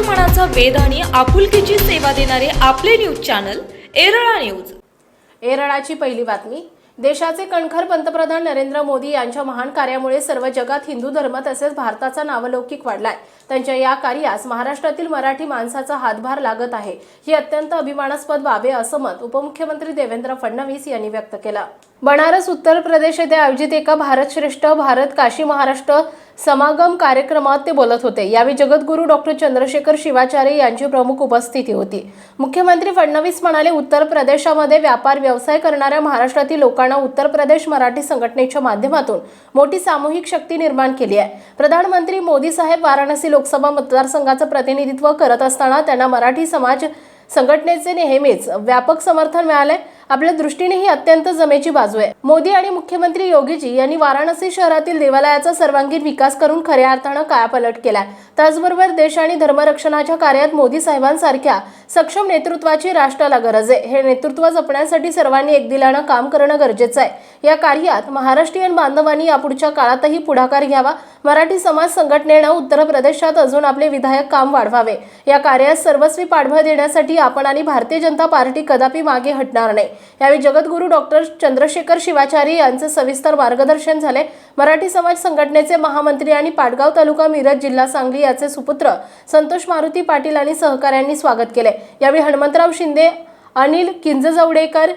मनाचा वेध आणि आपुलकीची सेवा देणारे आपले न्यूज चॅनल एरळा न्यूज. एरळाची पहिली बातमी. देशाचे कणखर पंतप्रधान नरेंद्र मोदी यांच्या महान कार्यामुळे सर्व जगात हिंदू धर्म तसेच भारताचा नावलौकिक वाढलाय. त्यांच्या या कार्यास महाराष्ट्रातील मराठी माणसाचा हातभार लागत आहे. ही अत्यंत अभिमानास्पद बाब आहे असं मत उपमुख्यमंत्री देवेंद्र फडणवीस यांनी व्यक्त केलं. बनारस उत्तर प्रदेश येथे आयोजित एका भारत श्रेष्ठ भारत काशी महाराष्ट्र समागम कार्यक्रमात ते बोलत होते. यावेळी जगद्गुरू डॉक्टर चंद्रशेखर शिवाचार्य यांची प्रमुख उपस्थिती होती. मुख्यमंत्री फडणवीस म्हणाले उत्तर प्रदेशामध्ये व्यापार व्यवसाय करणाऱ्या महाराष्ट्रातील लोकांना उत्तर प्रदेश मराठी संघटनेच्या माध्यमातून मोठी सामूहिक शक्ती निर्माण केली आहे. प्रधानमंत्री मोदी साहेब वाराणसी लोकसभा मतदारसंघाचं प्रतिनिधित्व करत असताना त्यांना मराठी समाज संघटनेचे नेहमीच व्यापक समर्थन मिळाले आपल्या दृष्टीने ही अत्यंत जमेची बाजू आहे. मोदी आणि मुख्यमंत्री योगीजी यांनी वाराणसी शहरातील देवालयाचा सर्वांगीण विकास करून खऱ्या अर्थानं कायापलट केलाय. त्याचबरोबर देश आणि धर्मरक्षणाच्या कार्यात मोदी साहेबांसारख्या सक्षम नेतृत्वाची राष्ट्राला गरज आहे. हे नेतृत्व जपण्यासाठी सर्वांनी एकदिलानं काम करणं गरजेचं आहे. या कार्यात महाराष्ट्रीयन बांधवांनी यापुढच्या काळातही पुढाकार घ्यावा. मराठी समाज संघटनेनं उत्तर प्रदेशात अजून आपले विधायक काम वाढवावे. या कार्यात सर्वस्वी पाठबळ देण्यासाठी आपण आणि भारतीय जनता पार्टी कदापि मागे हटणार नाही. यावेळी जगद्गुरू डॉक्टर चंद्रशेखर शिवाचार्य यांचे सविस्तर मार्गदर्शन झाले मराठी समाज संघटनेचे महामंत्री आणि पाटगाव तालुका मिरज जिल्हा सांगली याचे सुपुत्र संतोष मारुती पाटील आणि सहकाऱ्यांनी स्वागत केले. यावेळी हनुमंतराव शिंदे अनिल किंजजवडेकर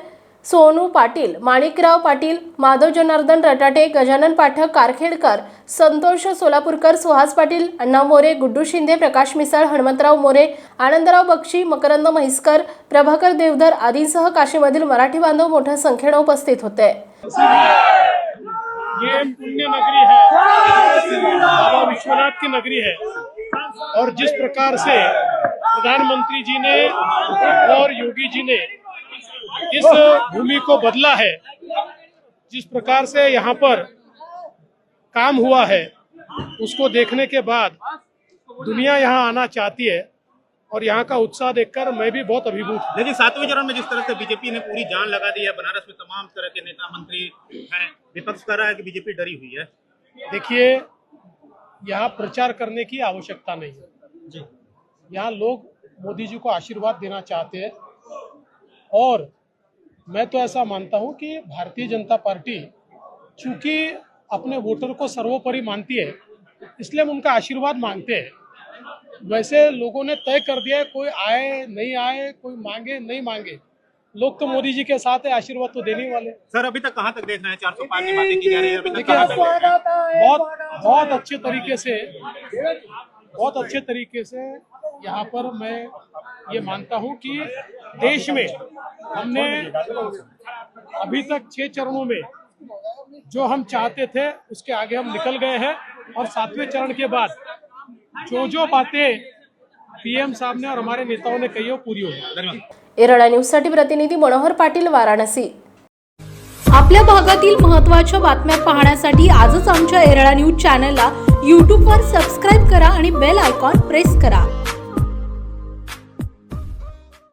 सोनू पाटील माणिकराव पाटील माधव जनार्दन रटाटे गजानन पाठक कारखेडकर संतोष सोलापूरकर सुहास पाटील अण्णा मोरे गुड्डू शिंदे प्रकाश मिसाळ हनुमंतराव मोरे आनंदराव बक्षी मकरंद म्हैसकर प्रभाकर देवधर आदींसह काशीमधील मराठी बांधव मोठ्या संख्येनं उपस्थित होते. ये पुण्य नगरी है। बाबा विश्वनाथ की नगरी है। और जिस प्रकार से प्रधानमंत्री जी ने और योगी जी ने इस भूमि को बदला है, जिस प्रकार से यहाँ पर काम हुआ है, उसको देखने के बाद दुनिया यहाँ आना चाहती है। और यहाँ का उत्साह देखकर मैं भी बहुत अभिभूत हूँ। लेकिन सातवें चरण में जिस तरह से बीजेपी ने पूरी जान लगा दी है बनारस में तमाम तरह के नेता मंत्री हैं विपक्ष कर रहा है कि बीजेपी डरी हुई है। देखिए यहाँ प्रचार करने की आवश्यकता नहीं है। जी। यहाँ लोग मोदी जी को आशीर्वाद देना चाहते हैं। और मैं तो ऐसा मानता हूँ कि भारतीय जनता पार्टी चूँकि अपने वोटर को सर्वोपरि मानती है इसलिए हम उनका आशीर्वाद मांगते हैं। वैसे लोगों ने तय कर दिया है कोई आए नहीं आए कोई मांगे नहीं मांगे। लोग तो मोदी जी के साथ है आशीर्वाद तो देने वाले। सर अभी तक कहाँ तक देख रहे हैं? चार सौ पाँच की बातें की जा रही है अभी तक देखिए तक बहुत बहुत अच्छे तरीके से बहुत अच्छे तरीके से यहाँ पर मैं ये मानता हूँ कि देश में हमने अभी तक छह चरणों में जो हम चाहते थे उसके आगे हम निकल गए हैं और सातवें चरण के बाद जो जो बातें पीएम साहब ने और हमारे नेताओं ने कही वो पूरी होगी धन्यवाद। एरळा न्यूजसाठी प्रतिनिधी मनोहर पाटील वाराणसी। आपल्या भागातील महत्त्वाच्या बातम्या पाहण्यासाठी आजच आमच्या एरळा न्यूज चॅनलला यूट्यूबवर सबस्क्राईब करा आणि बेल आयकॉन प्रेस करा.